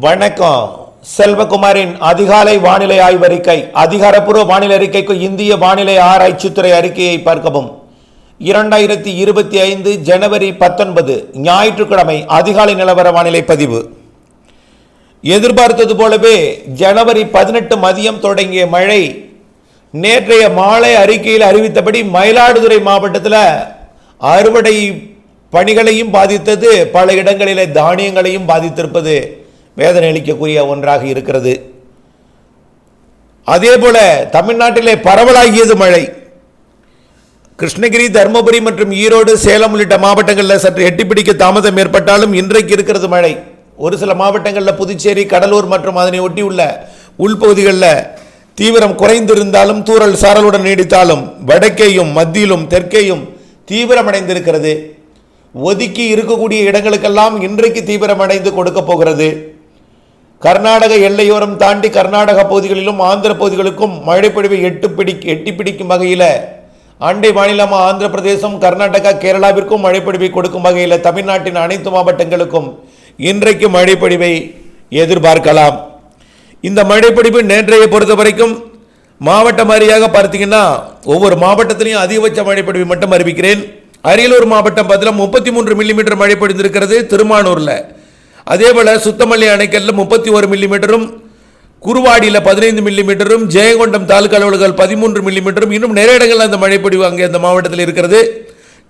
வணக்கம். செல்வகுமாரின் அதிகாலை வானிலை ஆய்வறிக்கை அதிகாரப்பூர்வ வானிலை அறிக்கைக்கு இந்திய வானிலை ஆராய்ச்சித்துறை அறிக்கையை பார்க்கவும். இரண்டாயிரத்தி இருபத்தி ஐந்து ஜனவரி பத்தொன்பது ஞாயிற்றுக்கிழமை அதிகாலை நிலவர வானிலை பதிவு. எதிர்பார்த்தது போலவே ஜனவரி பதினெட்டு மதியம் தொடங்கிய மழை நேற்றைய மாலை அறிக்கையில் அறிவித்தபடி மயிலாடுதுறை மாவட்டத்தில் அறுவடை பணிகளையும் பாதித்தது பல இடங்களிலே தானியங்களையும் பாதித்திருப்பது. வேதனை அளிக்கக்கூடிய ஒன்றாக இருக்கிறது. அதே போல தமிழ்நாட்டிலே பரவலாகியது மழை. கிருஷ்ணகிரி தருமபுரி மற்றும் ஈரோடு சேலம் உள்ளிட்ட மாவட்டங்களில் சற்று எட்டிப்பிடிக்க தாமதம் ஏற்பட்டாலும் இன்றைக்கு இருக்கிறது மழை. ஒரு சில மாவட்டங்களில் புதுச்சேரி கடலூர் மற்றும் அதனை ஒட்டியுள்ள உள்பகுதிகளில் தீவிரம் குறைந்திருந்தாலும் தூறல் சாரலுடன் நீடித்தாலும் வடக்கேயும் மத்தியிலும் தெற்கேயும் தீவிரமடைந்திருக்கிறது. ஒதுக்கி இருக்கக்கூடிய இடங்களுக்கெல்லாம் இன்றைக்கு தீவிரமடைந்து கொடுக்க போகிறது. கர்நாடக எல்லையோரம் தாண்டி கர்நாடக பகுதிகளிலும் ஆந்திர பகுதிகளுக்கும் மழைப்பொழிவை எட்டு பிடி எட்டி பிடிக்கும் வகையில் அண்டை மாநிலமாக ஆந்திர பிரதேசம் கர்நாடகா கேரளாவிற்கும் மழைப்பொழிவை கொடுக்கும் வகையில் தமிழ்நாட்டின் அனைத்து மாவட்டங்களுக்கும் இன்றைக்கு மழைப்பொழிவை எதிர்பார்க்கலாம். இந்த மழைப்பொழிவு நேற்றைய பொறுத்த வரைக்கும் மாவட்டம் வாரியாக பார்த்தீங்கன்னா ஒவ்வொரு மாவட்டத்திலையும் அதிகபட்ச மழைப்பொழிவை மட்டும் அறிவிக்கிறேன். அரியலூர் மாவட்டம் பார்த்தீங்கன்னா முப்பத்தி மூன்று மில்லிமீட்டர் மழை பொழிந்திருக்கிறது திருமானூரில். அதே போல் சுத்தமல்லி அணைக்கல்ல முப்பத்தி ஒரு மில்லிமீட்டரும் குருவாடியில் பதினைந்து மில்லிமீட்டரும் ஜெயங்கொண்டம் தாலுக்கா அலுவலர்கள் பதிமூன்று மில்லிமீட்டரும் இன்னும் நிறைய இடங்களில் அந்த மழைப்பொழிவு அங்கே அந்த மாவட்டத்தில் இருக்கிறது.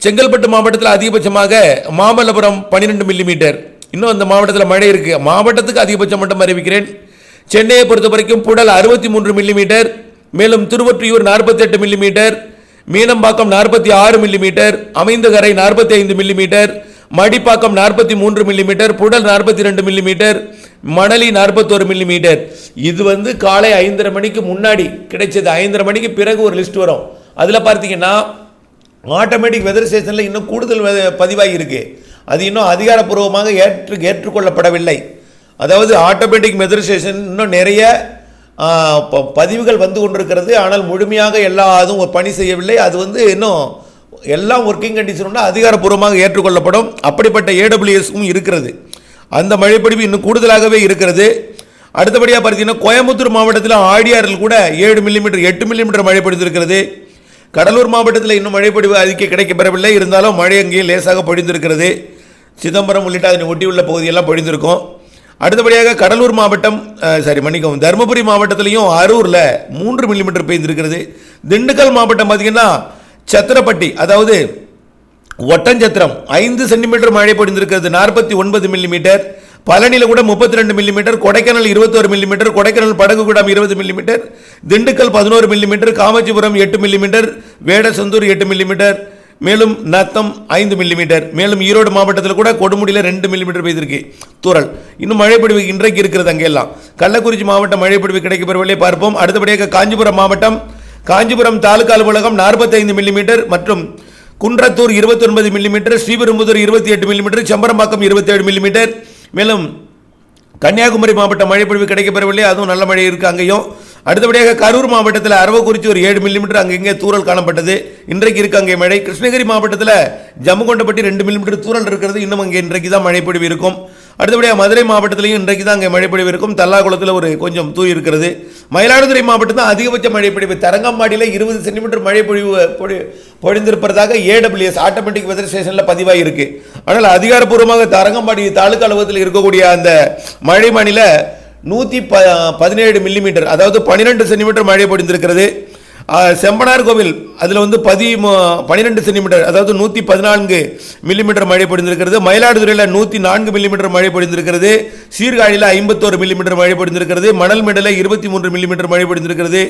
செங்கல்பட்டு மாவட்டத்தில் அதிகபட்சமாக மாமல்லபுரம் பன்னிரெண்டு மில்லிமீட்டர் இன்னும் அந்த மாவட்டத்தில் மழை இருக்குது மாவட்டத்துக்கு அதிகபட்சம் மட்டும் அறிவிக்கிறேன். சென்னையை பொறுத்த வரைக்கும் புடல் அறுபத்தி மூன்று மில்லிமீட்டர் மேலும் திருவொற்றியூர் நாற்பத்தெட்டு மில்லிமீட்டர் மீனம்பாக்கம் நாற்பத்தி ஆறு மில்லிமீட்டர் அமைந்தகரை நாற்பத்தி ஐந்து மில்லிமீட்டர் மடிப்பாக்கம் நாற்பத்தி மூன்று மில்லிமீட்டர் புடல் நாற்பத்தி ரெண்டு மில்லிமீட்டர் மணலி நாற்பத்தோரு மில்லிமீட்டர் இது வந்து காலை ஐந்தரை மணிக்கு முன்னாடி கிடைச்சது. ஐந்தரை மணிக்கு பிறகு ஒரு லிஸ்ட் வரும். அதில் பார்த்தீங்கன்னா ஆட்டோமேட்டிக் வெதர் ஸ்டேஷனில் இன்னும் கூடுதல் பதிவாகி இருக்கு. அது இன்னும் அதிகாரப்பூர்வமாக ஏற்று ஏற்றுக்கொள்ளப்படவில்லை. அதாவது ஆட்டோமேட்டிக் வெதர் ஸ்டேஷன் இன்னும் நிறைய ப- பதிவுகள் வந்து கொண்டிருக்கிறது. ஆனால் முழுமையாக எல்லா அதுவும் பணி செய்யவில்லை. அது வந்து இன்னும் எல்லாம் ஒர்க்கிங் கண்டிஷனோட அதிகாரப்பூர்வமாக ஏற்றுக்கொள்ளப்படும். அப்படிப்பட்ட ஏடபிள்யூஎஸ்க்கும் இருக்கிறது. அந்த மழைப்படிவு இன்னும் கூடுதலாகவே இருக்கிறது. அடுத்தபடியாக பார்த்தீங்கன்னா கோயம்புத்தூர் மாவட்டத்தில் ஆடியாரில் கூட ஏழு மில்லிமீட்டர் எட்டு மில்லிமீட்டர் மழை பொழிந்திருக்கிறது. கடலூர் மாவட்டத்தில் இன்னும் மழைப்பொழிவு அறிக்கை கிடைக்கப்பெறவில்லை. இருந்தாலும் மழை அங்கேயும் லேசாக பொழிந்திருக்கிறது. சிதம்பரம் உள்ளிட்ட அதனை ஒட்டியுள்ள பகுதியெல்லாம் பொழிந்திருக்கும். அடுத்தபடியாக கடலூர் மாவட்டம் சாரி மன்னிக்கவும் தருமபுரி மாவட்டத்திலையும் அரூரில் மூன்று மில்லிமீட்டர் பெய்திருக்கிறது திண்டுக்கல் மாவட்டம் பார்த்தீங்கன்னா சத்திரப்பட்டி அதாவது ஒட்டஞ்சத்திரம் ஐந்து சென்டிமீட்டர் மழை பொழிந்திருக்கிறது நாற்பத்தி ஒன்பது மில்லிமீட்டர் பழனியில் கூட முப்பத்தி ரெண்டு மில்லிமீட்டர் கொடைக்கானல் இருபத்தோரு மில்லிமீட்டர் கொடைக்கானல் படகுகுடம் இருபது மில்லிமீட்டர் திண்டுக்கல் பதினோரு மில்லிமீட்டர் காமாட்சிபுரம் எட்டு மில்லிமீட்டர் வேடசந்தூர் எட்டு மில்லிமீட்டர் மேலும் நத்தம் ஐந்து மில்லிமீட்டர் மேலும் ஈரோடு மாவட்டத்தில் கூட கொடுமுடியில் ரெண்டு மில்லிமீட்டர் பெய்திருக்கு. தூரல் இன்னும் மழைப்பொழிவு இன்றைக்கு இருக்கிறது அங்கெல்லாம். கள்ளக்குறிச்சி மாவட்டம் மழைப்பொழிவு கிடைக்கப்பெறவில்லை. பார்ப்போம். அடுத்தபடியாக காஞ்சிபுரம் மாவட்டம் காஞ்சிபுரம் தாலுகா அலுவலகம் நாற்பத்தைந்து மில்லிமீட்டர் மற்றும் குன்றத்தூர் 29 ஒன்பது மில்லிமீட்டர் ஸ்ரீபெரும்புதூர் இருபத்தி எட்டு மில்லிமீட்டர் செம்பரம்பாக்கம் இருபத்தேழு மில்லிமீட்டர் மேலும் கன்னியாகுமரி மாவட்டம் மழைப்பொழிவு கிடைக்கப்பெறவில்லை. அதுவும் நல்ல மழை இருக்குது அங்கேயும். அடுத்தபடியாக கரூர் மாவட்டத்தில் அரவக்குறிச்சி ஒரு ஏழு மில்லிமீட்டர் அங்கங்கே தூரல் காணப்பட்டது. இன்றைக்கு இருக்கு அங்கே மழை. கிருஷ்ணகிரி மாவட்டத்தில் ஜம்முகொண்டப்பட்டி ரெண்டு மில்லிமீட்டர் தூரல் இருக்கிறது. இன்னும் அங்கே இன்றைக்கு தான் மழைப்பொழிவு இருக்கும். அடுத்தபடியாக மதுரை மாவட்டத்திலையும் இன்றைக்கு தான் அங்கே மழைப்பொழிவு இருக்கும். தல்லாகுளத்தில் ஒரு கொஞ்சம் தூய் இருக்கிறது. மயிலாடுதுறை மாவட்டம் தான் அதிகபட்ச மழைப்பொழிவு தரங்கம்பாடியில் இருபது சென்டிமீட்டர் மழைப்பொழிவு பொழி பொழிந்திருப்பதாக ஏடபிள்யூஎஸ் ஆட்டோமேட்டிக் வெதர் ஸ்டேஷனில் பதிவாகி இருக்கு ஆனால் அதிகாரப்பூர்வமாக தரங்கம்பாடி தாலுக்கா அலுவலகத்தில் இருக்கக்கூடிய அந்த மழை மாநில நூற்றி ப பதினேழு மில்லிமீட்டர் அதாவது பன்னிரெண்டு சென்டிமீட்டர் மழை பொழிந்திருக்கிறது செம்பனார் கோவில் அதில் வந்து பதி பன்னிரெண்டு சென்டிமீட்டர் அதாவது நூற்றி பதினான்கு மில்லிமீட்டர் மழை பொழிந்திருக்கிறது மயிலாடுதுறையில் நூற்றி நான்கு மில்லிமீட்டர் மழை பொழிந்திருக்கிறது சீர்காழியில் ஐம்பத்தோரு மில்லிமீட்டர் மழை பொழிந்திருக்கிறது மணல்மேடில் இருபத்தி மூன்று மில்லிமீட்டர் மழை பொழிந்திருக்கிறது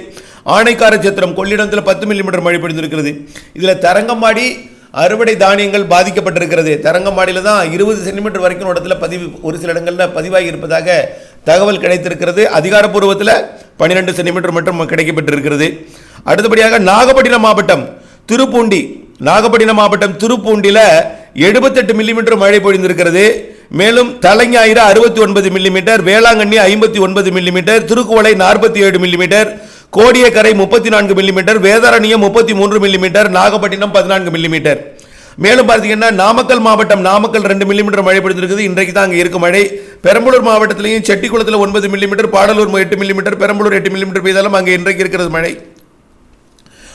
ஆனைக்காரச்சத்திரம் கொள்ளிடத்தில் பத்து மில்லிமீட்டர் மழை பொழிந்திருக்கிறது இதில் தரங்கம்பாடி அறுவடை தானியங்கள் பாதிக்கப்பட்டிருக்கிறது. தரங்கம்பாடியில் தான் இருபது சென்டிமீட்டர் வரைக்கும் இடத்துல பதிவு ஒரு சில இடங்களில் பதிவாகி இருப்பதாக தகவல் கிடைத்திருக்கிறது. அதிகாரப்பூர்வத்தில் பன்னிரெண்டு சென்டிமீட்டர் மட்டும் கிடைக்கப்பட்டிருக்கிறது அடுத்தபடியாக நாகப்பட்டினம் மாவட்டம் திருப்பூண்டி நாகப்பட்டினம் மாவட்டம் திருப்பூண்டியில் எழுபத்தெட்டு மில்லிமீட்டர் மழை பொழிந்திருக்கிறது. மேலும் தலைஞாயிறு அறுபத்தி ஒன்பது மில்லிமீட்டர் வேளாங்கண்ணி ஐம்பத்தி ஒன்பது மில்லிமீட்டர் திருக்குவளை நாற்பத்தி ஏழு மில்லிமீட்டர் கோடியக்கரை முப்பத்தி நான்கு மில்லிமீட்டர் வேதாரண்யம் முப்பத்தி மூன்று மில்லிமீட்டர் நாகப்பட்டினம் பதினான்கு மில்லிமீட்டர் மேலும் பார்த்தீங்கன்னா நாமக்கல் மாவட்டம் நாமக்கல் ரெண்டு மில்லிமீட்டர் மழை பொழிந்திருக்குது இன்றைக்கு தான் அங்கே இருக்கும் மழை. பெரம்பலூர் மாவட்டத்திலையும் செட்டிக்குளத்தில் ஒன்பது மில்லிமீட்டர் பாடலூர் எட்டு மில்லிமீட்டர் பெரம்பலூர் எட்டு மில்லிமீட்டர் பெய்தாலும் அங்கே இன்றைக்கு இருக்கிறது மழை.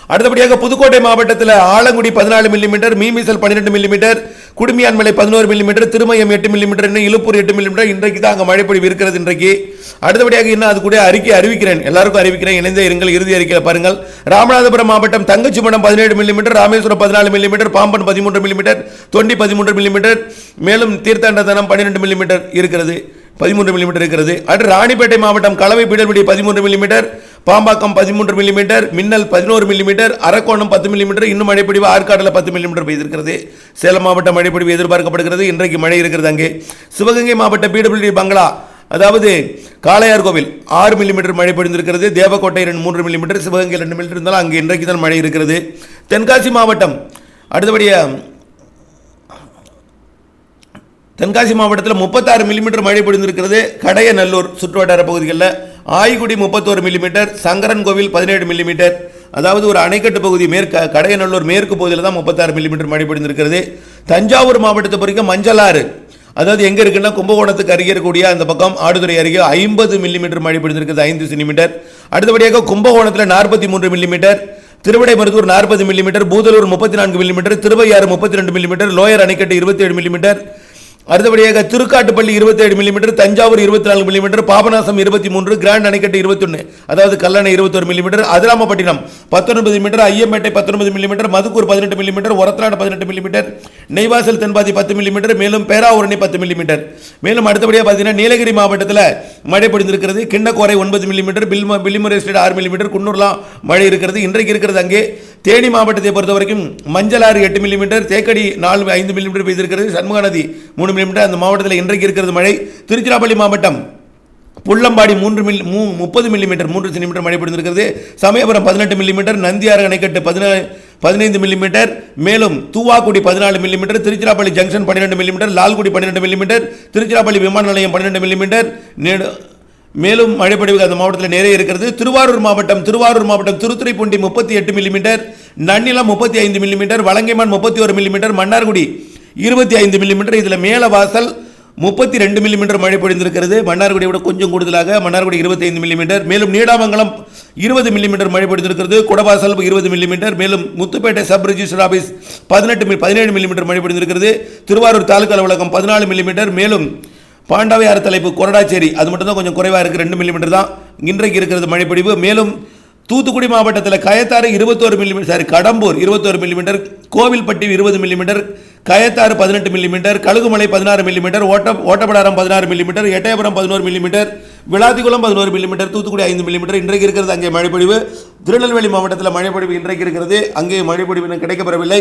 அடுத்தபடியாக புதுக்கோட்டை மாவட்டத்தில் ஆலங்குடி பதினாலு மில்லிமீட்டர் மீமிசல் பன்னிரெண்டு மில்லிமீட்டர் குடுமியான்மலை பதினோரு மில்லிமீட்டர் திருமயம் எட்டு மில்லிமீட்டர் இன்னும் இழுப்பூர் எட்டு மில்லிமீட்டர் இன்றைக்கு தான் அங்கே மழைப்பொழிவு இருக்கிறது இன்றைக்கு. அடுத்தபடியாக இன்னும் அது கூட அறிக்கை அறிவிக்கிறேன். எல்லாருக்கும் அறிவிக்கிறேன். இணைந்தே இருங்கள் இறுதி அறிக்கையில் பாருங்கள். ராமநாதபுரம் மாவட்டம் தங்கச்சிமடம் பதினேழு மில்லிமீட்டர் ராமேஸ்வரம் பதினாலு மில்லிமீட்டர் பாம்பன் பதிமூன்று மில்லிமீட்டர் தொண்டி பதிமூன்று மில்லிமீட்டர் மேலும் தீர்த்தாண்டதனம் பன்னிரெண்டு மில்லிமீட்டர் இருக்கிறது. பதிமூன்று மில்லிமீட்டர் இருக்கிறது. அடுத்து ராணிப்பேட்டை மாவட்டம் கலவை பீடல்படி பதிமூன்று மில்லிமீட்டர் பாம்பாக்கம் பதிமூன்று மில்லிமீட்டர் மின்னல் பதினோரு மில்லிமீட்டர் அரக்கோணம் பத்து மில்லிமீட்டர் இன்னும் மழைப்பொழிவு ஆற்காடில் பத்து மில்லிமீட்டர் பெய்திருக்கிறது. சேலம் மாவட்டம் மழைப்பொழிவு எதிர்பார்க்கப்படுகிறது. இன்றைக்கு மழை இருக்கிறது அங்கே. சிவகங்கை மாவட்ட பிடபிள்யூடி பங்களா அதாவது காளையார் கோவில் ஆறு மில்லிமீட்டர் மழை பொழிந்திருக்கிறது. தேவக்கோட்டை ரெண்டு மூன்று மில்லிமீட்டர் சிவகங்கை ரெண்டு மில்லிமீட்டர் இருந்தாலும் அங்கே இன்றைக்கு தான் மழை இருக்கிறது. தென்காசி மாவட்டம் அடுத்தபடியாக தென்காசி மாவட்டத்தில் முப்பத்தாறு மில்லிமீட்டர் மழை பொழிந்திருக்கிறது. கடையநல்லூர் சுற்றுவட்டார பகுதிகளில் ஆய்குடி முப்பத்தோரு மில்லிமீட்டர் சங்கரன் கோவில் பதினேழு மில்லிமீட்டர் அதாவது ஒரு அணைக்கட்டு பகுதி மேற்கு கடையநல்லூர் மேற்கு பகுதியில் தான் முப்பத்தாறு மில்லிமீட்டர் மழை பொழிந்திருக்கிறது. தஞ்சாவூர் மாவட்டத்தை பொறுக்க மஞ்சளாறு. அதாவது எங்கே இருக்குன்னா கும்பகோணத்துக்கு அருகே இருக்கக்கூடிய அந்த பக்கம் ஆடுதுறை அருகே ஐம்பது மில்லிமீட்டர் மழை பொழிந்திருக்கிறது ஐந்து சென்டிமீட்டர் அடுத்தபடியாக கும்பகோணத்தில் நாற்பத்தி மூன்று மில்லிமீட்டர் திருவிடைமருதூர் நாற்பது மில்லிமீட்டர் பூதலூர் முப்பத்தி நான்கு மில்லிமீட்டர் திருவையாறு முப்பத்தி ரெண்டு மில்லிமீட்டர் லோயர் அணைக்கட்டு இருபத்தி ஏழு மில்லிமீட்டர் அடுத்தபடியாக திருக்காட்டுப்பள்ளி இருபத்தேழு மில்லிமீட்டர் தஞ்சாவூர் இருபத்தி நாலு மில்லிமீட்டர் பாபநாசம் இருபத்தி மூன்று கிராண்ட் அணைக்கட்டு இருபத்தொன்று அதாவது கல்லணை இருபத்தொரு மில்லிமீட்டர் அதிராமப்பட்டினம் பத்தொன்பது மீட்டர் ஐயம்பேட்டை பத்தொன்பது மில்லிமீட்டர் மதுக்கூர் பதினெட்டு மில்லிமீட்டர் ஒரத்தநாடு பதினெட்டு மில்லிமீட்டர் நெய்வாசல் தென்பாதி பத்து மில்லிமீட்டர் மேலும் பேராவூரணி பத்து மில்லிமீட்டர் மேலும் அடுத்தபடியாக பார்த்தீங்கன்னா நீலகிரி மாவட்டத்தில் மழை பொழிந்திருக்கிறது கிண்ணக்கோரை ஒன்பது மில்லிமீட்டர் பில்ம பில்லிமுறை ஸ்டேட் ஆறு மில்லிமீட்டர் குன்னூர்லாம் மழை இருக்கிறது. இன்றைக்கு இருக்கிறது அங்கே. தேனி மாவட்டத்தை பொறுத்த வரைக்கும் மஞ்சளாறு எட்டு மில்லிமீட்டர் தேக்கடி நாலு ஐந்து மில்லிமீட்டர் பெய்திருக்கிறது. சண்முக நதி மூணு மில்லிமீட்டர் அந்த மாவட்டத்தில் இன்றைக்கு இருக்கிறது மழை. திருச்சிராப்பள்ளி மாவட்டம் புள்ளம்பாடி மூன்று மில் மூ முப்பது மில்லிமீட்டர் மூன்று சென்டிமீட்டர் மழை பொழிந்திருக்கிறது சமயபுரம் பதினெட்டு மில்லிமீட்டர் நந்தியாறு அணைக்கட்டு பதினா பதினைந்து மில்லிமீட்டர் மேலும் தூவாக்குடி பதினாலு மில்லிமீட்டர் திருச்சிராப்பள்ளி ஜங்ஷன் பன்னிரெண்டு மில்லிமீட்டர் லால்குடி பன்னிரெண்டு மில்லிமீட்டர் திருச்சிராப்பள்ளி விமான நிலையம் பன்னிரெண்டு மில்லிமீட்டர் மேலும் மழைப்பொழிவு அந்த மாவட்டத்தில் நிறைய இருக்கிறது. திருவாரூர் மாவட்டம் திருவாரூர் மாவட்டம் திருத்துறைப்பூண்டி முப்பத்தி எட்டு மில்லிமீட்டர் நன்னிலம் முப்பத்தி ஐந்து மில்லிமீட்டர் வலங்கைமான் முப்பத்தி ஒரு மில்லிமீட்டர் மன்னார்குடி இருபத்தி ஐந்து மில்லிமீட்டர் இதில் மேலவாசல் முப்பத்தி ரெண்டு மில்லிமீட்டர் மழை பொழிந்திருக்கிறது. மன்னார்குடியை விட கொஞ்சம் கூடுதலாக மன்னார்குடி இருபத்தைந்து மில்லிமீட்டர் மேலும் நீடாமங்கலம் இருபது மில்லிமீட்டர் மழை பொழிந்திருக்கிறது. குடவாசல் இருபது மில்லிமீட்டர் மேலும் முத்துப்பேட்டை சப் ரிஜிஸ்டர் ஆஃபீஸ் பதினெட்டு மி- பதினேழு மில்லிமீட்டர் மழை பொழிந்திருக்கிறது. திருவாரூர் தாலுக்கா அலுவலகம் பதினாலு மில்லிமீட்டர் மேலும் பாண்டாவை தலைப்பு கொரடாச்சேரி அது மட்டும் தான் கொஞ்சம் குறைவாக இருக்குது ரெண்டு மில்லிமீட்டர் தான். இன்றைக்கு இருக்கிறது மழைப்பொழிவு மேலும் தூத்துக்குடி மாவட்டத்தில் கயத்தாறு இருபத்தோரு மில்லிமீட்டர் சாரி கடம்பூர் இருபத்தோரு மில்லிமீட்டர் கோவில்பட்டி இருபது மில்லிமீட்டர் கயத்தாறு பதினெட்டு மில்லிமீட்டர் கழுகுமலை பதினாறு மில்லிமீட்டர் ஓட்ட ஓட்டப்படாரம் பதினாறு மில்லிமீட்டர் எட்டயபுரம் பதினோரு மில்லிமீட்டர் விளாத்திக்குளம் பதினோரு மில்லிமீட்டர் தூத்துக்குடி ஐந்து மில்லிமீட்டர் இன்றைக்கு இருக்கிறது அங்கே மழைப்பொழிவு. திருநெல்வேலி மாவட்டத்தில் மழைப்பொழிவு இன்றைக்கு இருக்கிறது. அங்கே மழைப்பொழிவு இன்னும் கிடைக்கப்பெறவில்லை.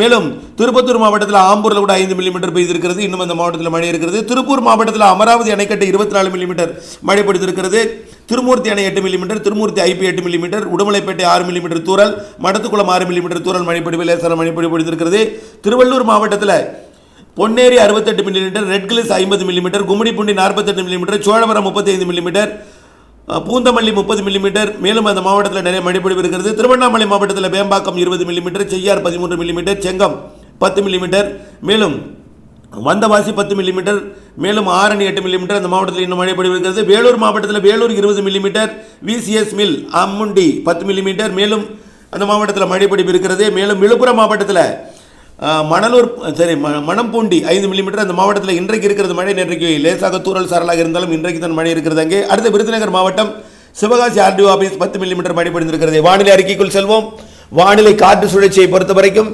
மேலும் திருப்பத்தூர் மாவட்டத்தில் ஆம்பூரில் கூட ஐந்து மில்லிமீட்டர் பெய்திருக்கிறது. இன்னும் அந்த மாவட்டத்தில் மழை இருக்கிறது. திருப்பூர் மாவட்டத்தில் அமராவதி அணைக்கட்டு இருபத்தி நாலு மில்லிமீட்டர் மழை பொழிந்திருக்கிறது. திருமூர்த்தி அணை எட்டு மில்லிமீட்டர் திருமூர்த்தி ஐபி எட்டு மில்லிமீட்டர் உடுமலைப்பேட்டை ஆறு மில்லிமீட்டர் தூரல் மடத்துக்குளம் ஆறு மில்லிமீட்டர் தூரல் மழைப்பொழிவு லேசான மழைப்பொழிவு பொழிந்திருக்கிறது. திருவள்ளூர் மாவட்டத்தில் பொன்னேரி அறுபத்தெட்டு மில்லிமீட்டர் ரெட் கிளிஸ் ஐம்பது மில்லிமீட்டர் கும்மிடிப்பூண்டி நாற்பத்தெட்டு மில்லிமீட்டர் சோழவரம் முப்பத்தைந்து மில்லிமீட்டர் பூந்தமல்லி முப்பது மில்லிமீட்டர் மேலும் அந்த மாவட்டத்தில் நிறைய மழைப்பொழிவு இருக்கிறது. திருவண்ணாமலை மாவட்டத்தில் வேம்பாக்கம் இருபது மில்லிமீட்டர் செய்யார் பதிமூன்று மில்லிமீட்டர் செங்கம் பத்து மில்லிமீட்டர் மேலும் வந்தவாசி பத்து மில்லிமீட்டர் மேலும் ஆரணி எட்டு மில்லிமீட்டர் அந்த மாவட்டத்தில் இன்னும் மழை பொழிவு இருக்கிறது வேலூர் மாவட்டத்தில் வேலூர் இருபது மில்லிமீட்டர் விசிஎஸ் மில் அம்முண்டி பத்து மில்லிமீட்டர் மேலும் அந்த மாவட்டத்தில் மழை பொழிவு இருக்கிறது. மேலும் விழுப்புரம் மாவட்டத்தில் மணலூர் சரி ம- மணம்பூண்டி ஐந்து மில்லிமீட்டர் அந்த மாவட்டத்தில் இன்றைக்கு இருக்கிறது மழை நேற்றைக்கு லேசாக தூறல் சாரலாக இருந்தாலும் இன்றைக்கு தான் மழை இருக்கிறது அங்கே. அடுத்து விருதுநகர் மாவட்டம் சிவகாசி ஆர்டிஓ ஆஃபீஸ் பத்து மில்லிமீட்டர் மழை பொழிந்திருக்கிறது. வானிலை அறிக்கைக்குள் செல்வோம். வானிலை காற்று சுழற்சியை பொறுத்த வரைக்கும்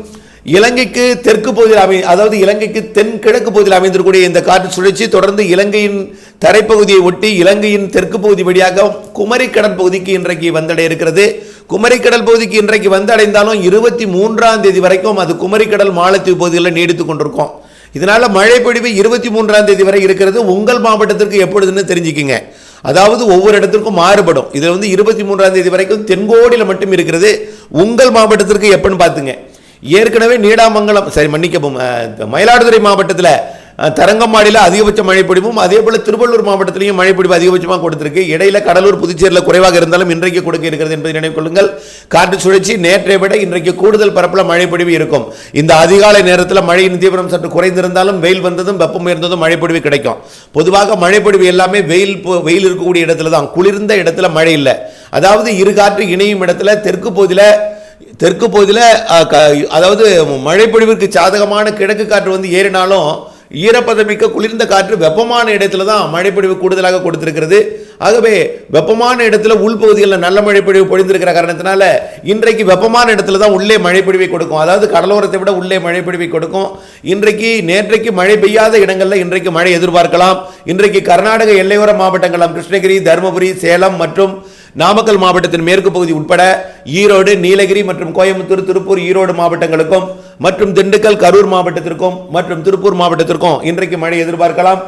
இலங்கைக்கு தெற்கு பகுதியில் அமை அதாவது இலங்கைக்கு தென்கிழக்கு பகுதியில் அமைந்திருக்கக்கூடிய இந்த காற்று சுழற்சி தொடர்ந்து இலங்கையின் தரைப்பகுதியை ஒட்டி இலங்கையின் தெற்கு பகுதி வழியாக குமரி கடல் பகுதிக்கு இன்றைக்கு வந்தடைய இருக்கிறது. குமரி கடல் பகுதிக்கு இன்றைக்கு வந்தடைந்தாலும் இருபத்தி மூன்றாம் தேதி வரைக்கும் அது குமரி கடல் மாலத்தீவு பகுதிகளில் நீடித்துக் கொண்டிருக்கும். இதனால மழை பொழிவு இருபத்தி மூன்றாம் தேதி வரை இருக்கிறது. உங்கள் மாவட்டத்திற்கு எப்பொழுதுன்னு தெரிஞ்சுக்கிங்க. அதாவது ஒவ்வொரு இடத்திற்கும் மாறுபடும். இதில் வந்து இருபத்தி மூன்றாம் தேதி வரைக்கும் தென்கோடியில் மட்டும் இருக்கிறது. உங்கள் மாவட்டத்திற்கு எப்பன்னு பார்த்துங்க. ஏற்கனவே நீடாமங்கலம் சரி மன்னிக்கவும் மயிலாடுதுறை மாவட்டத்தில் தரங்கம்பாடியில் அதிகபட்ச மழைப்பொழிவும் அதே போல் திருவள்ளூர் மாவட்டத்திலையும் மழைப்பொழிவு அதிகபட்சமாக கொடுத்துருக்கு. இடையில கடலூர் புதுச்சேரியில் குறைவாக இருந்தாலும் இன்றைக்கு கொடுக்க இருக்கிறது என்பதை நினைவு கொள்ளுங்கள். காற்று சுழற்சி நேற்றை விட இன்றைக்கு கூடுதல் பரப்பில் மழைப்பொடிவு இருக்கும். இந்த அதிகாலை நேரத்தில் மழையின் தீவிரம் சற்று குறைந்திருந்தாலும் வெயில் வந்ததும் வெப்பம் உயர்ந்ததும் மழைப்பொழிவு கிடைக்கும். பொதுவாக மழைப்பொழிவு எல்லாமே வெயில் போ- வெயில் இருக்கக்கூடிய இடத்துல தான். குளிர்ந்த இடத்துல மழை இல்லை. அதாவது இரு காற்று இணையும் இடத்துல தெற்கு பகுதியில் தெற்கு பகுதியில் அதாவது மழைப்பொழிவிற்கு சாதகமான கிழக்கு காற்று வந்து ஏறினாலும் ஈரப்பதமிக்க குளிர்ந்த காற்று வெப்பமான இடத்துல தான் மழைப்பொழிவு கூடுதலாக கொடுத்திருக்கிறது. ஆகவே வெப்பமான இடத்துல உள்பகுதிகளில் நல்ல மழைப்பொழிவு பொழிந்திருக்கிற காரணத்தினால இன்றைக்கு வெப்பமான இடத்துல தான் உள்ளே மழைப்பொழிவை கொடுக்கும். அதாவது கடலோரத்தை விட உள்ளே மழைப்பொழிவை கொடுக்கும். இன்றைக்கு நேற்றைக்கு மழை பெய்யாத இடங்களில் இன்றைக்கு மழை எதிர்பார்க்கலாம். இன்றைக்கு கர்நாடக எல்லையோர மாவட்டங்களாம் கிருஷ்ணகிரி தருமபுரி சேலம் மற்றும் நாமக்கல் மாவட்டத்தின் மேற்கு பகுதி உட்பட ஈரோடு நீலகிரி மற்றும் கோயம்புத்தூர் திருப்பூர் ஈரோடு மாவட்டங்களுக்கும் மற்றும் திண்டுக்கல் கரூர் மாவட்டத்திற்கும் மற்றும் திருப்பூர் மாவட்டத்திற்கும் இன்றைக்கு மழை எதிர்பார்க்கலாம்.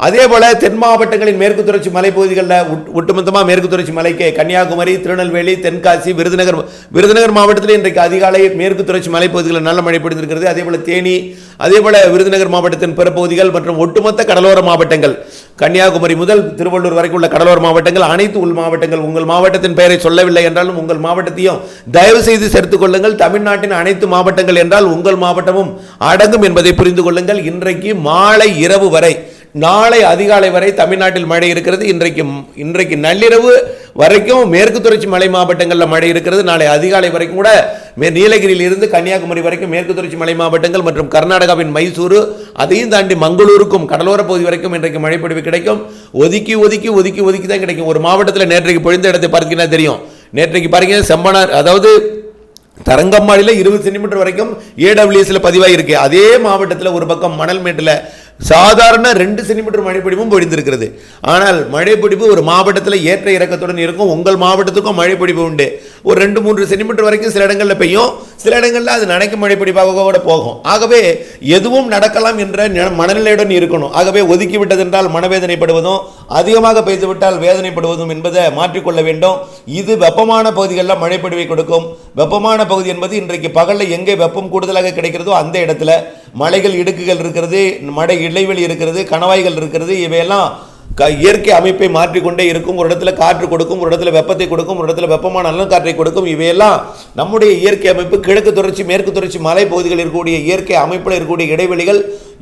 அதே போல் தென் மாவட்டங்களின் மேற்கு தொடர்ச்சி மலைப்பகுதிகளில் ஒட்- ஒட்டுமொத்தமாக மேற்கு தொடர்ச்சி மலைக்கு கன்னியாகுமரி திருநெல்வேலி தென்காசி விருதுநகர் விருதுநகர் மாவட்டத்தில் இன்றைக்கு அதிகாலை மேற்கு தொடர்ச்சி மலைப்பகுதிகளில் நல்ல மழை பொழிந்திருக்கிறது. அதே போல் தேனி அதே போல் விருதுநகர் மாவட்டத்தின் பிற பகுதிகள் மற்றும் ஒட்டுமொத்த கடலோர மாவட்டங்கள் கன்னியாகுமரி முதல் திருவள்ளூர் வரைக்கும் உள்ள கடலோர மாவட்டங்கள் அனைத்து உள் மாவட்டங்கள் உங்கள் மாவட்டத்தின் பெயரை சொல்லவில்லை என்றாலும் உங்கள் மாவட்டத்தையும் தயவு செய்து சேர்த்துக் கொள்ளுங்கள். தமிழ்நாட்டின் அனைத்து மாவட்டங்கள் என்றால் உங்கள் மாவட்டமும் அடங்கும் என்பதை புரிந்து கொள்ளுங்கள். இன்றைக்கு மாலை இரவு வரை நாளை அதிகாலை வரை தமிழ்நாட்டில் மழை இருக்கிறது. இன்றைக்கு இன்றைக்கு நள்ளிரவு வரைக்கும் மேற்கு தொடர்ச்சி மலை மாவட்டங்களில் மழை இருக்கிறது. நாளை அதிகாலை வரைக்கும் கூட மே- நீலகிரியில் இருந்து கன்னியாகுமரி வரைக்கும் மேற்கு தொடர்ச்சி மலை மாவட்டங்கள் மற்றும் கர்நாடகாவின் மைசூரு அதையும் தாண்டி மங்களூருக்கும் கடலோர பகுதி வரைக்கும் இன்றைக்கு மழைப்பொழிவு கிடைக்கும். ஒதுக்கி ஒதுக்கி ஒதுக்கி ஒதுக்கி தான் கிடைக்கும். ஒரு மாவட்டத்தில் நேற்றைக்கு பொழிந்த இடத்தை பார்த்தீங்கன்னா தெரியும். நேற்றைக்கு பாருங்க செம்பனார் அதாவது தரங்கம்பாடியில் இருபது சென்டிமீட்டர் வரைக்கும் ஏடபிள்யூஎஸ்ல பதிவாகிருக்கு அதே மாவட்டத்தில் ஒரு பக்கம் மணல்மேட்டில் சாதாரண ரெண்டு சென்டிமீட்டர் மழைப்பொழிவும் பொழிந்திருக்கிறது. ஆனால் மழைப்பிடிப்பு ஒரு மாவட்டத்தில் ஏற்ற இறக்கத்துடன் இருக்கும். உங்கள் மாவட்டத்துக்கும் மழைப்பிடிப்பு உண்டு. ஒரு ரெண்டு மூன்று சென்டிமீட்டர் வரைக்கும் சில இடங்களில் பெய்யும். சில இடங்களில் அது நடக்கும் மழைப்பிடிப்பாக கூட போகும். ஆகவே எதுவும் நடக்கலாம் என்ற மனநிலையுடன் இருக்கணும். ஆகவே ஒதுக்கி விட்டதென்றால் மனவேதனைப்படுவதும் அதிகமாக பெய்துவிட்டால் வேதனைப்படுவதும் என்பதை மாற்றிக்கொள்ள வேண்டும். இது வெப்பமான பகுதிகளில் மழைப்பிடிவை கொடுக்கும். வெப்பமான பகுதி என்பது இன்றைக்கு பகலில் எங்கே வெப்பம் கூடுதலாக கிடைக்கிறதோ அந்த இடத்துல மலைகள் இடுக்குகள் இருக்கிறது மழை இடைவெளி இருக்கிறது கணவாய்கள் இருக்கிறது இவையெல்லாம் க இயற்கை அமைப்பை மாற்றிக்கொண்டே இருக்கும். ஒரு இடத்துல காற்று கொடுக்கும் ஒரு இடத்துல வெப்பத்தை கொடுக்கும் ஒரு இடத்துல வெப்பமான நல்ல கொடுக்கும். இவையெல்லாம் நம்முடைய இயற்கை அமைப்பு கிழக்கு தொடர்ச்சி மேற்கு தொடர்ச்சி மலை பகுதிகளில் இருக்கக்கூடிய இயற்கை அமைப்பில் இருக்கக்கூடிய இடைவெளிகள்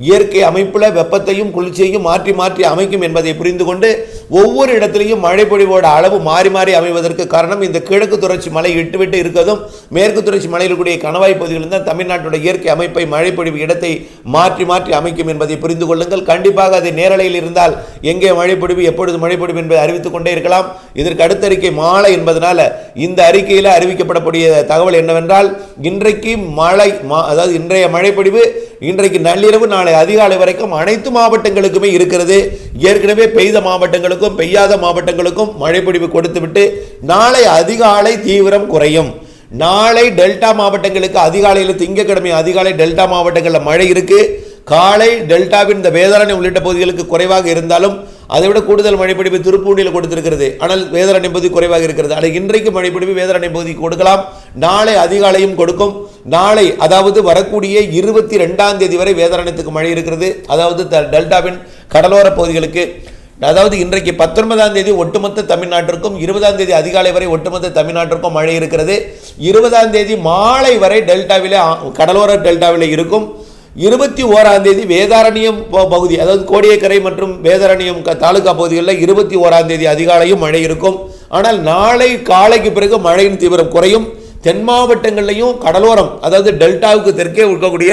இயற்கை அமைப்பில் வெப்பத்தையும் குளிர்ச்சியையும் மாற்றி மாற்றி அமைக்கும் என்பதை புரிந்து கொண்டு ஒவ்வொரு இடத்துலையும் மழைப்பொழிவோட அளவு மாறி மாறி அமைவதற்கு காரணம் இந்த கிழக்கு தொடர்ச்சி மலை இட்டுவிட்டு இருக்கிறதும் மேற்கு தொடர்ச்சி மலையில் கூடிய கணவாய் பகுதிகளில் தான் தமிழ்நாட்டோட இயற்கை அமைப்பை மழைப்பொழிவு இடத்தை மாற்றி மாற்றி அமைக்கும் என்பதை புரிந்து கொள்ளுங்கள். கண்டிப்பாக அது நேரலையில் இருந்தால் எங்கே மழைப்பொழிவு எப்பொழுது மழைப்பொழிவு என்பதை அறிவித்துக் கொண்டே இருக்கலாம். இதற்கு அடுத்த அறிக்கை மாலை என்பதனால இந்த அறிக்கையில் அறிவிக்கப்படக்கூடிய தகவல் என்னவென்றால் இன்றைக்கு மழை மா- அதாவது இன்றைய மழைப்பொழிவு இன்றைக்கு நள்ளிரவு நாளை அதிகாலை வரைக்கும் அனைத்து மாவட்டங்களுக்குமே இருக்கிறது. ஏற்கனவே பெய்த மாவட்டங்களுக்கும் பெய்யாத மாவட்டங்களுக்கும் மழைப்பிடிப்பு கொடுத்துவிட்டு நாளை அதிகாலை தீவிரம் குறையும். நாளை டெல்டா மாவட்டங்களுக்கு அதிகாலையில் திங்கட்கிழமை அதிகாலை டெல்டா மாவட்டங்களில் மழை இருக்குது காலை டெல்டாவின் இந்த வேதாரண்யம் உள்ளிட்ட பகுதிகளுக்கு குறைவாக இருந்தாலும் அதை விட கூடுதல் மழைப்பிடிப்பு திருப்பூண்டியில் கொடுத்திருக்கிறது. ஆனால் வேதாரண்யம் பகுதி குறைவாக இருக்கிறது. ஆனால் இன்றைக்கு மழைப்பிடிப்பு வேதாரண்யம் பகுதி கொடுக்கலாம். நாளை அதிகாலையும் கொடுக்கும். நாளை அதாவது வரக்கூடிய இருபத்தி ரெண்டாம் தேதி வரை வேதாரண்யத்துக்கு மழை இருக்கிறது. அதாவது த- டெல்டாவின் கடலோர பகுதிகளுக்கு அதாவது இன்றைக்கு பத்தொன்பதாம் தேதி ஒட்டுமொத்த தமிழ்நாட்டிற்கும் இருபதாம் தேதி அதிகாலை வரை ஒட்டுமொத்த தமிழ்நாட்டிற்கும் மழை இருக்கிறது. இருபதாம் தேதி மாலை வரை டெல்டாவில் கடலோர டெல்டாவில் இருக்கும். இருபத்தி ஓராம் தேதி வேதாரண்யம் பகுதி அதாவது கோடியக்கரை மற்றும் வேதாரண்யம் க- தாலுகா பகுதிகளில் இருபத்தி ஓராம் தேதி அதிகாலையும் மழை இருக்கும். ஆனால் நாளை காலைக்கு பிறகு மழையின் தீவிரம் குறையும். தென் மாவட்டங்கள்லையும் கடலோரம் அதாவது டெல்டாவுக்கு தெற்கே இருக்கக்கூடிய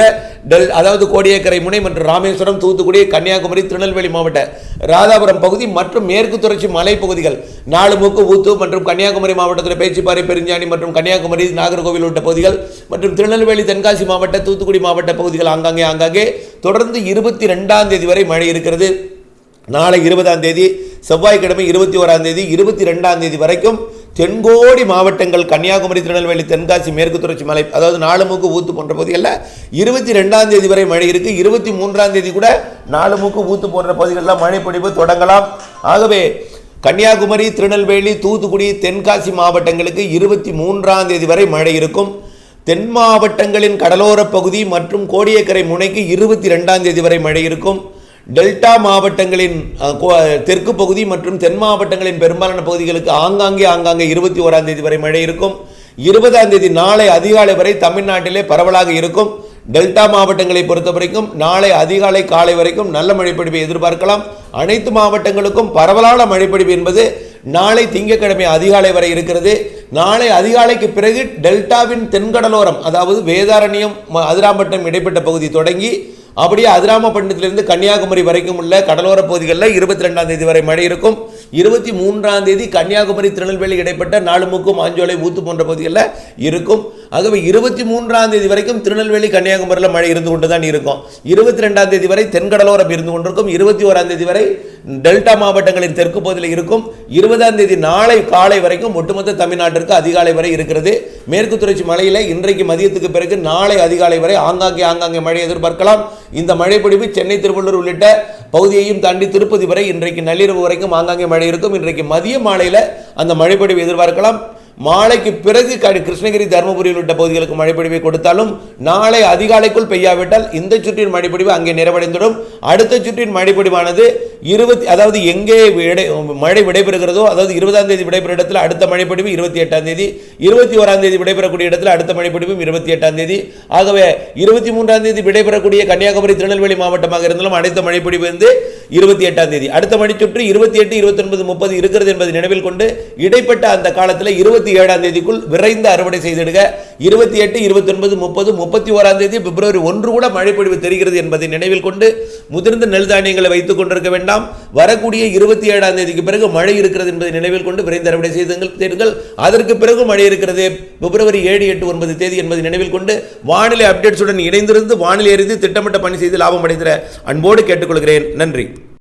டெல் அதாவது கோடியக்கரை முனை மற்றும் ராமேஸ்வரம் தூத்துக்குடி கன்னியாகுமரி திருநெல்வேலி மாவட்ட ராதாபுரம் பகுதி மற்றும் மேற்கு தொடர்ச்சி மலைப்பகுதிகள் நாலுமுக்கு ஊத்து மற்றும் கன்னியாகுமரி மாவட்டத்தில் பேச்சிப்பாறை பெருஞ்சாணி மற்றும் கன்னியாகுமரி நாகர்கோவில் உள்ளிட்ட பகுதிகள் மற்றும் திருநெல்வேலி தென்காசி மாவட்ட தூத்துக்குடி மாவட்ட பகுதிகள் ஆங்காங்கே ஆங்காங்கே தொடர்ந்து இருபத்தி ரெண்டாம் தேதி வரை மழை இருக்கிறது. நாளை இருபதாம் தேதி செவ்வாய்க்கிழமை இருபத்தி ஓராம் தேதி இருபத்தி ரெண்டாம் தேதி வரைக்கும் தென்கோடி மாவட்டங்கள் கன்னியாகுமரி திருநெல்வேலி தென்காசி மேற்கு தொடர்ச்சி மலை அதாவது நாலு மூக்கு ஊத்து போன்ற பகுதிகளில் இருபத்தி ரெண்டாம் தேதி வரை மழை இருக்கு. இருபத்தி மூன்றாம் தேதி கூட நாலுமுக்கு ஊத்து போன்ற பகுதிகளில் மழை பொழிவு தொடங்கலாம். ஆகவே கன்னியாகுமரி திருநெல்வேலி தூத்துக்குடி தென்காசி மாவட்டங்களுக்கு இருபத்தி மூன்றாம் தேதி வரை மழை இருக்கும். தென் மாவட்டங்களின் கடலோர பகுதி மற்றும் கோடியக்கரை முனைக்கு இருபத்தி ரெண்டாம் தேதி வரை மழை இருக்கும். டெல்டா மாவட்டங்களின் கோ- தெற்கு பகுதி மற்றும் தென் மாவட்டங்களின் பெரும்பாலான பகுதிகளுக்கு ஆங்காங்கே ஆங்காங்கே இருபத்தி ஓராம் தேதி வரை மழை இருக்கும். இருபதாம் தேதி நாளை அதிகாலை வரை தமிழ்நாட்டிலே பரவலாக இருக்கும். டெல்டா மாவட்டங்களை பொறுத்த வரைக்கும் நாளை அதிகாலை காலை வரைக்கும் நல்ல மழைப்பொழிவை எதிர்பார்க்கலாம். அனைத்து மாவட்டங்களுக்கும் பரவலான மழைப்பொழிவு என்பது நாளை திங்கட்கிழமை அதிகாலை வரை இருக்கிறது. நாளை அதிகாலைக்கு பிறகு டெல்டாவின் தென்கடலோரம் அதாவது வேதாரண்யம் அதிராம்பட்டம் இடைப்பட்ட பகுதி தொடங்கி அப்படியே அதிராமப்பட்டினத்திலிருந்து கன்னியாகுமரி வரைக்கும் உள்ள கடலோர பகுதிகளில் இருபத்தி ரெண்டாம் தேதி வரை மழை இருக்கும். இருபத்தி மூன்றாம் தேதி கன்னியாகுமரி திருநெல்வேலி இடைப்பட்ட நாலுமுக்கு மாஞ்சோலை ஊத்து போன்ற பகுதிகளில் இருக்கும். ஆகவே இருபத்தி மூன்றாம் தேதி வரைக்கும் திருநெல்வேலி கன்னியாகுமரியில் மழை இருந்து கொண்டு தான் இருக்கும். இருபத்தி ரெண்டாம் தேதி வரை தென்கடலோரம் இருந்து கொண்டிருக்கும். இருபத்தி ஓராம் தேதி வரை டெல்டா மாவட்டங்களின் தெற்கு பகுதியில் இருக்கும் இருபதாம் தேதி நாளை காலை வரைக்கும் ஒட்டுமொத்த தமிழ்நாட்டிற்கு அதிகாலை வரை இருக்கிறது. மேற்கு தொடர்ச்சி மலையில் இன்றைக்கு மதியத்துக்கு பிறகு நாளை அதிகாலை வரை ஆங்காங்கே ஆங்காங்கே மழை எதிர்பார்க்கலாம். இந்த மழைப்பொழிவு சென்னை திருவள்ளூர் உள்ளிட்ட பகுதியையும் தாண்டி திருப்பதி வரை இன்றைக்கு நள்ளிரவு வரைக்கும் ஆங்காங்கே மழை இருக்கும். இன்றைக்கு மதிய மாலையில் அந்த மழைப்பொழிவு எதிர்பார்க்கலாம். மாலைக்கு பிறகு கிருஷ்ணகிரி தருமபுரி உள்ளிட்ட பகுதிகளுக்கு மழைப்பொழிவை கொடுத்தாலும் நாளை அதிகாலைக்குள் பெய்யாவிட்டால் இந்த சுற்றின் மழைப்பொழிவு அங்கே நிறைவடைந்துடும் அடுத்த சுற்றின் மழைப்பொழிவானது இருபத்தி அதாவது எங்கே விடை மழை விடைபெறுகிறதோ அதாவது இருபதாம் தேதி விடைபெறும் இடத்துல அடுத்த மழைப்பொழிவு இருபத்தி எட்டாம் தேதி இருபத்தி ஓராம் தேதி விடைபெறக்கூடிய இடத்துல அடுத்த மழைப்பொழிவும் இருபத்தி எட்டாம் தேதி. ஆகவே இருபத்தி மூன்றாம் தேதி விடைபெறக்கூடிய கன்னியாகுமரி திருநெல்வேலி மாவட்டமாக இருந்தாலும் அடுத்த மழைப்பொழிவு வந்து இருபத்தி எட்டாம் தேதி. அடுத்த மணிச்சுற்று இருபத்தி எட்டு இருபத்தி ஒன்பது முப்பது இருக்கிறது என்பதை நினைவில் கொண்டு இடைப்பட்ட அந்த காலத்தில் இருபத்தி ஏழாம் தேதிக்குள் விரைந்து அறுவடை செய்திடுக இருபத்தி எட்டு இருபத்தி ஒன்பது முப்பது முப்பத்தி ஓராம் தேதி பிப்ரவரி ஒன்று கூட மழைப்பொழிவு தெரிகிறது என்பதை நினைவில் கொண்டு முதிர்ந்த நெல் தானியங்களை வைத்துக் கொண்டிருக்க வேண்டாம். வரக்கூடிய இருபத்தி ஏழாம் தேதிக்கு பிறகு மழை இருக்கிறது என்பதை நினைவில் கொண்டு விரைந்து அறுவடை செய்துங்கள் அதற்கு பிறகு மழை இருக்கிறது பிப்ரவரி ஏழு எட்டு ஒன்பது தேதி என்பதை நினைவில் கொண்டு வானிலை அப்டேட்ஸுடன் இணைந்திருந்து வானிலை அறிந்து திட்டமிட்ட பணி செய்து லாபம் அடைந்திட அன்போடு கேட்டுக்கொள்கிறேன். நன்றி.